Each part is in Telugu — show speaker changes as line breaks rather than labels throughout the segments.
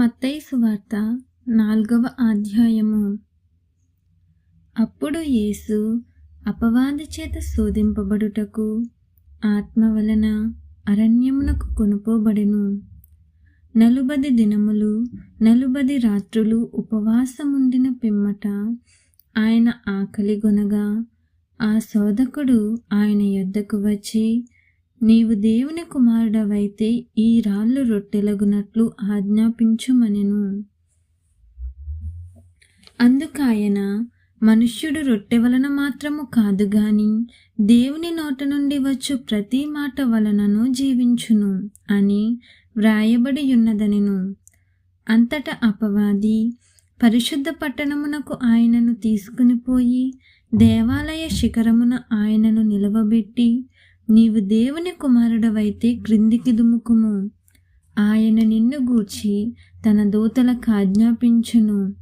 మత్తయి సువార్త నాలుగవ అధ్యాయము. అప్పుడు యేసు అపవాది చేత శోధింపబడుటకు ఆత్మ వలన అరణ్యమునకు కొనుపోబడెను. నలుబది దినములు నలుబది రాత్రులు ఉపవాసముండిన పిమ్మట ఆయన ఆకలిగొనగా ఆ శోధకుడు ఆయన యొద్దకు వచ్చి నీవు దేవుని కుమారుడవైతే ఈ రాళ్ళు రొట్టెలగునట్లు ఆజ్ఞాపించుమనెను. అందుకాయన మనుష్యుడు రొట్టె వలన మాత్రము కాదు గాని దేవుని నోట నుండి వచ్చు ప్రతి మాట వలనను జీవించును అని వ్రాయబడి ఉన్నదనెను. అంతట అపవాది పరిశుద్ధ పట్టణమునకు ఆయనను తీసుకుని పోయి దేవాలయ శిఖరమున ఆయనను నిలవబెట్టి నీవు దేవుని కుమారుడవైతే క్రిందికి దుముకుము ఆయన నిన్ను గూర్చి తన దూతలకు ఆజ్ఞాపించును.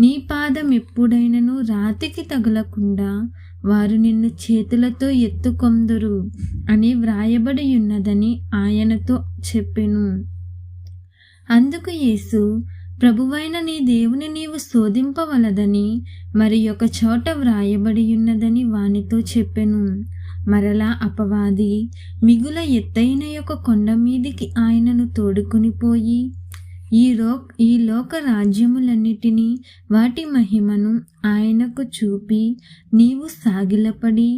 నీ పాదం ఎప్పుడైనను రాతికి తగలకుండా వారు నిన్ను చేతులతో ఎత్తుకొందురు అని వ్రాయబడి ఉన్నదని ఆయనతో చెప్పెను. అందుకు యేసు ప్రభువైన నీ దేవుని నీవు శోధింపవలదని మరి ఒక చోట వ్రాయబడి ఉన్నదని వానితో చెప్పెను. మరలా అపవాది మిగుల ఎత్తైన యొక్క కొండ మీదికి ఆయనను తోడుకుని పోయి ఈ లో ఈ లోక రాజ్యములన్నిటినీ వాటి మహిమను ఆయనకు చూపి నీవు సాగిలపడి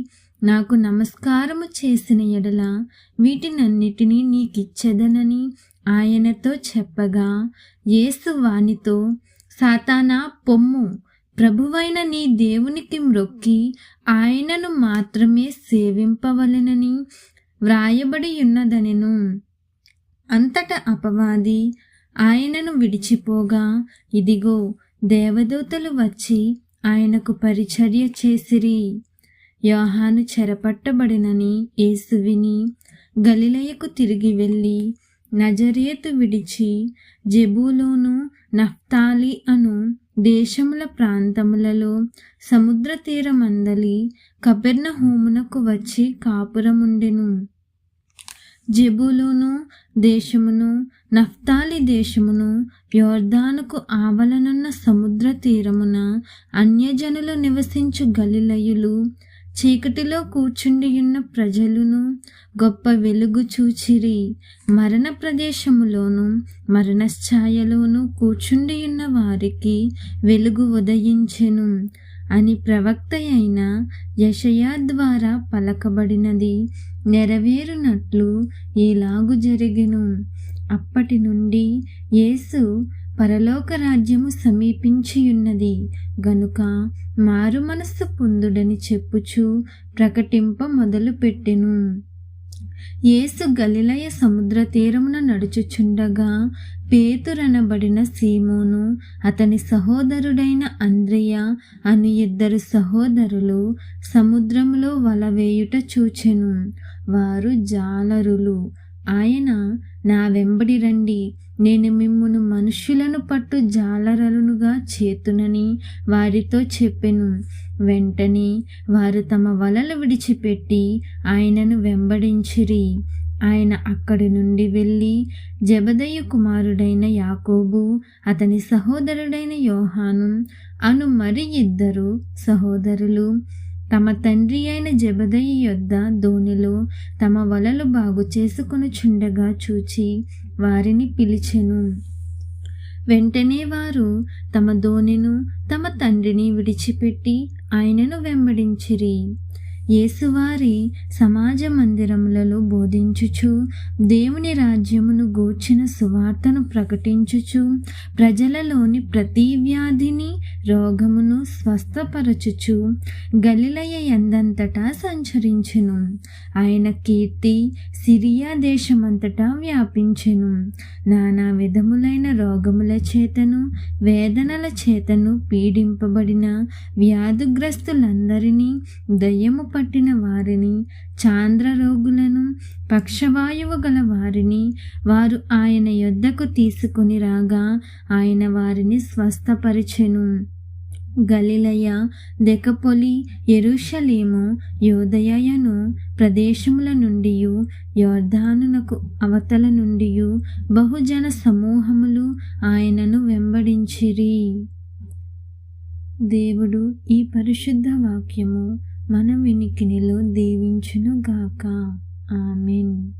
నాకు నమస్కారము చేసిన ఎడల వీటినన్నిటినీ నీకిచ్చెదనని ఆయనతో చెప్పగా యేసు వానితో సాతానా పొమ్ము ప్రభువైన నీ దేవునికి మ్రొక్కి ఆయనను మాత్రమే సేవింపవలెనని వ్రాయబడి ఉన్నదనెను అంతట అపవాది ఆయనను విడిచిపోగా ఇదిగో దేవదూతలు వచ్చి ఆయనకు పరిచర్య చేసిరి. యోహాను చెరపట్టబడినని యేసు విని గలిలయకు తిరిగి వెళ్ళి నజరేతు విడిచి జెబూలోను నఫ్తాలి అను దేశముల ప్రాంతములలో సముద్ర తీరమందలి కపెర్ణ హోమునకు వచ్చి కాపురముండెను. జెబులోను దేశమును నఫ్తాలి దేశమును యోర్ధానుకు ఆవలనున్న సముద్ర తీరమున అన్యజనులు నివసించు గలిలయులు చీకటిలో కూర్చుండియున్న ప్రజలను గొప్ప వెలుగు చూచిరి. మరణ ప్రదేశములోను మరణఛాయలోను కూర్చుండియున్న వారికి వెలుగు ఉదయించెను అని ప్రవక్త అయిన యషయా ద్వారా పలకబడినది నెరవేరునట్లు ఈలాగు జరిగెను. అప్పటి నుండి యేసు పరలోక రాజ్యము సమీపించియున్నది. గనుక మారు మనస్సు పొందుడని చెప్పుచు ప్రకటింప మొదలుపెట్టెను. యేసు గలిలయ సముద్ర తీరమున నడుచుచుండగా పేతురనబడిన సీమోను అతని సహోదరుడైన అంద్రియ అను ఇద్దరు సహోదరులు సముద్రములో వల వేయుట చూచెను. వారు జాలరులు. ఆయన నా వెంబడి రండి. నేను మిమ్మును మనుషులను పట్టు జాలరలునుగా చేతునని వారితో చెప్పెను. వెంటనే వారు తమ వలలు విడిచిపెట్టి ఆయనను వెంబడించిరి. ఆయన అక్కడి నుండి వెళ్ళి జబదయ్య కుమారుడైన యాకోబు అతని సహోదరుడైన యోహాను అను మరి ఇద్దరు సహోదరులు తమ తండ్రి అయిన జబదయ్య యొద్ద దోణిలో తమ వలలు బాగు చేసుకుని చుండగా చూచి వారిని పిలిచెను. వెంటనే వారు తమ దోణిను తమ తండ్రిని విడిచిపెట్టి ఆయనను వెంబడించిరి. యేసువారి సమాజ మందిరములలో బోధించుచు దేవుని రాజ్యమును గూర్చిన సువార్తను ప్రకటించుచు ప్రజలలోని ప్రతి వ్యాధిని రోగమును స్వస్థపరచుచు గలిలయ ఎందంతటా సంచరించెను. ఆయన కీర్తి సిరియా దేశమంతటా వ్యాపించెను. నానా విధములైన రోగముల చేతను వేదనల చేతను పీడింపబడిన వ్యాధుగ్రస్తులందరినీ దయ్యము పట్టిన వారిని చాంద్ర రోగులను పక్షవాయువు గల వారిని వారు ఆయన యొద్దకు తీసుకుని రాగా ఆయన వారిని స్వస్థపరిచెను. గలిలయ దెకపొలి ఎరుషలేము యోదయను ప్రదేశముల నుండి యోర్ధానునకు అవతల నుండి బహుజన సమూహములు ఆయనను వెంబడించిరి. దేవుడు ఈ పరిశుద్ధ వాక్యము మన వినికినిలో దీవించునుగాక. ఆమెన్.